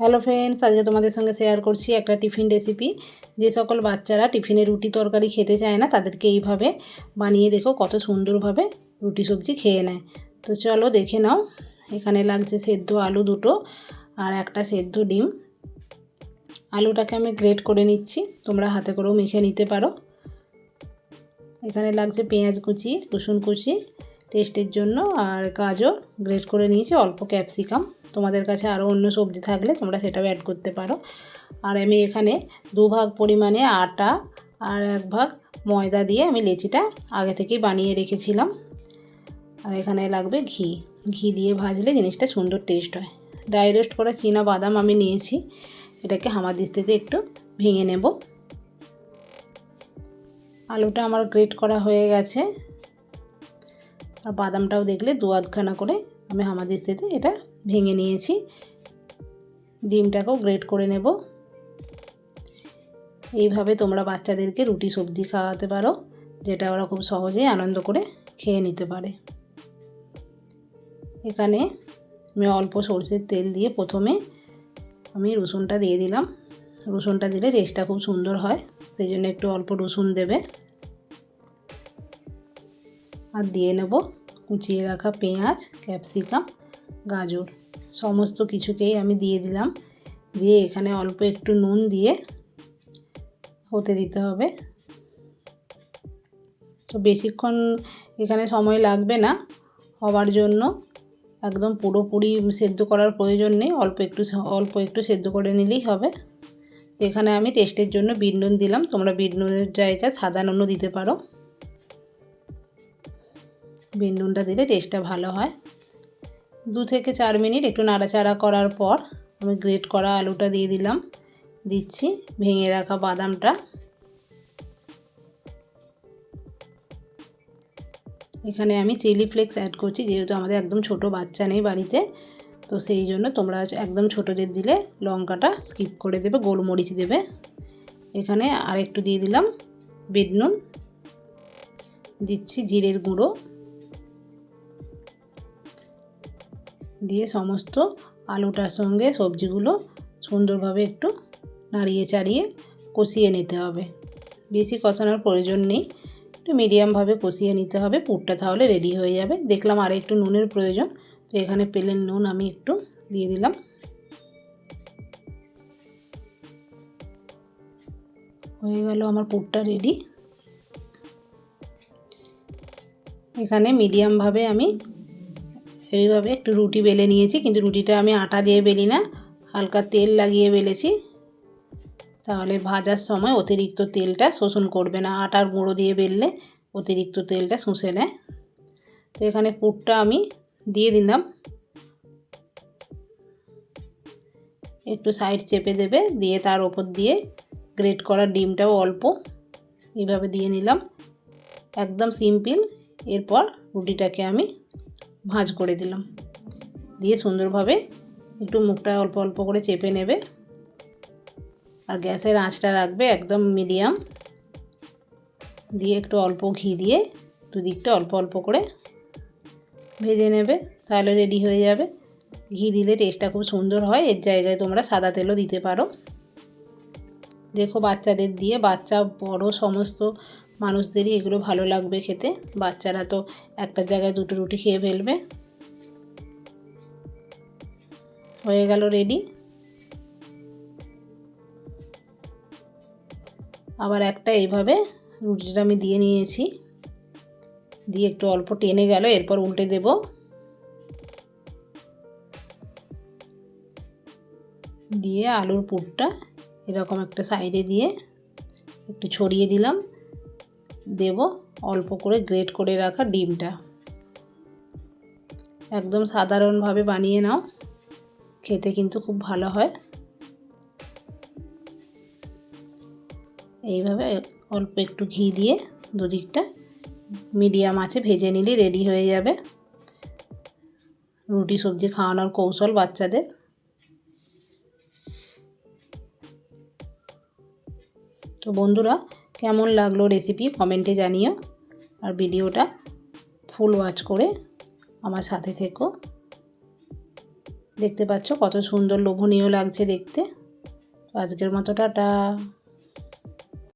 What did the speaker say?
Hello friends আজকে তোমাদের সঙ্গে শেয়ার করছি একটা টিফিন রেসিপি যে সকল বাচ্চারা টিফিনে রুটি তরকারি খেতে চায় না, তাদেরকে এইভাবে বানিয়ে দেখো কত সুন্দরভাবে রুটি সবজি খেয়ে নেয়। তো চলো দেখে নাও, এখানে লাগছে সেদ্ধ আলু দুটো আর একটা সেদ্ধ ডিম। আলুটাকে আমি গ্রেট করে নিচ্ছি, তোমরা হাতে করেও মেখে নিতে পারো। এখানে লাগছে পেঁয়াজ কুচি, রসুন কুচি টেস্টের জন্য আর গাজর গ্রেট করে নিয়েছি, অল্প ক্যাপসিকাম। তোমাদের কাছে আরও অন্য সবজি থাকলে তোমরা সেটাও অ্যাড করতে পারো। আর আমি এখানে দু ভাগ পরিমাণে আটা আর এক ভাগ ময়দা দিয়ে আমি লেচিটা আগে থেকেই বানিয়ে রেখেছিলাম। আর এখানে লাগবে ঘি। ঘি দিয়ে ভাজলে জিনিসটা সুন্দর টেস্ট হয়। ড্রাই রোস্ট করা চীনা বাদাম আমি নিয়েছি। এটাকে হামার হামাদিস্তিতে একটু ভেঙে নেব। আলুটা আমার গ্রেট করা হয়ে গেছে। আর বাদামটাও দেখলে দু আধখানা করে আমি হামাদিস্তিতে এটা ভেঙে নিয়েছি। ডিমটাকেও গ্রেট করে নেব। এইভাবে তোমরা বাচ্চাদেরকে রুটি সবজি খাওয়াতে পারো, যেটা ওরা খুব সহজেই আনন্দ করে খেয়ে নিতে পারে। এখানে আমি অল্প সর্ষের তেল দিয়ে প্রথমে আমি রসুনটা দিয়ে দিলাম। রসুনটা দিলে টেস্টটা খুব সুন্দর হয়, সেই জন্য একটু অল্প রসুন দেবে। আর দিয়ে নেব কুচিয়ে রাখা পেঁয়াজ, ক্যাপসিকাম, গাজর। সমস্ত কিছুকেই আমি দিয়ে দিলাম। দিয়ে এখানে অল্প একটু নুন দিয়ে হতে দিতে হবে। তো বেশিক্ষণ এখানে সময় লাগবে না হওয়ার জন্য। একদম পুরোপুরি সেদ্ধ করার প্রয়োজন নেই। অল্প একটু অল্প একটু সেদ্ধ করে নিলেই হবে। এখানে আমি টেস্টের জন্য বিট দিলাম। তোমরা বিট জায়গায় সাদা নুনও দিতে পারো। নুনটা দিলে টেস্টটা ভালো হয়। দু থেকে চার মিনিট একটু নাড়াচাড়া করার পর আমি গ্রেট করা আলুটা দিয়ে দিলাম। দিচ্ছি, ভেঙে রাখা বাদামটা। এখানে আমি চিলি ফ্লেক্স অ্যাড করছি, যেহেতু আমাদের একদম ছোট বাচ্চা নেই বাড়িতে। তো সেই জন্য তোমরা একদম ছোটোদের দিলে লঙ্কাটা স্কিপ করে দেবে, গোলমরিচ দেবে। এখানে আর একটু দিয়ে দিলাম বিট নুন দিচ্ছি জিরের গুঁড়ো। দিয়ে সমস্ত আলুটার সঙ্গে সবজিগুলো সুন্দরভাবে একটু নাড়িয়ে চাড়িয়ে কষিয়ে নিতে হবে। বেশি কষানোর প্রয়োজন নেই। একটু মিডিয়ামভাবে কষিয়ে নিতে হবে। পুরটা তাহলে রেডি হয়ে যাবে। দেখলাম আর একটু নুনের প্রয়োজন, তো এখানে পেলেন নুন আমি একটু দিয়ে দিলাম। হয়ে গেল আমার পুরটা রেডি। এখানে মিডিয়ামভাবে আমি এইভাবে একটু রুটি বেলে নিয়েছি, কিন্তু রুটিটা আমি আটা দিয়ে বেলি না, হালকা তেল লাগিয়ে বেলেছি। তাহলে ভাজার সময় অতিরিক্ত তেলটা শোষণ করবে না, আটার গুঁড়ো দিয়ে বেললে অতিরিক্ত তেলটা শুষে নেয়। তো এখানে পুরটা আমি দিয়ে দিলাম। একটু সাইড চেপে দেবে, দিয়ে তার ওপর দিয়ে গ্রেট করা ডিমটাও অল্প এইভাবে দিয়ে নিলাম। একদম সিম্পল, এরপর রুটিটাকে আমি ভাঁজ করে দিলাম। দিয়ে সুন্দরভাবে একটু মুখটা অল্প অল্প করে চেপে নেবে। আর গ্যাসের আঁচটা রাখবে একদম মিডিয়াম। দিয়ে একটু অল্প ঘি দিয়ে দুদিকটা অল্প অল্প করে ভেজে নেবে, তাহলে রেডি হয়ে যাবে। ঘি দিলে টেস্টটা খুব সুন্দর হয়, এর জায়গায় তোমরা সাদা তেলও দিতে পারো। দেখো বাচ্চাদের দিয়ে, বাচ্চা, বড়, সমস্ত মানুষদেরই এগুলো ভালো লাগবে খেতে। বাচ্চারা তো একটা জায়গায় দুটো রুটি খেয়ে ফেলবে। হয়ে গেল রেডি আবার একটা এইভাবে রুটিটা আমি দিয়ে নিয়েছি। দিয়ে একটু অল্প টেনে গেল, এরপর উল্টে দেব। দিয়ে আলুর পুরটা এরকম একটা সাইডে দিয়ে একটু ছড়িয়ে দিলাম। দেব অল্প করে গ্রেট করে রাখা ডিমটা। একদম সাধারণভাবে বানিয়ে নাও, খেতে কিন্তু খুব ভালো হয়। এইভাবে অল্প একটু ঘি দিয়ে দুদিকটা মিডিয়াম আছে, ভেজে নিলে রেডি হয়ে যাবে। রুটি, সবজি খাওয়ানোর কৌশল বাচ্চাদের। তো বন্ধুরা কেমন লাগল রেসিপি কমেন্টে জানিও। আর ভিডিওটা ফুল ওয়াচ করে আমার সাথে থেকো। দেখতে পাচ্ছ কত সুন্দর লোভনীয় লাগছে দেখতে। আজকের মতো টাটা।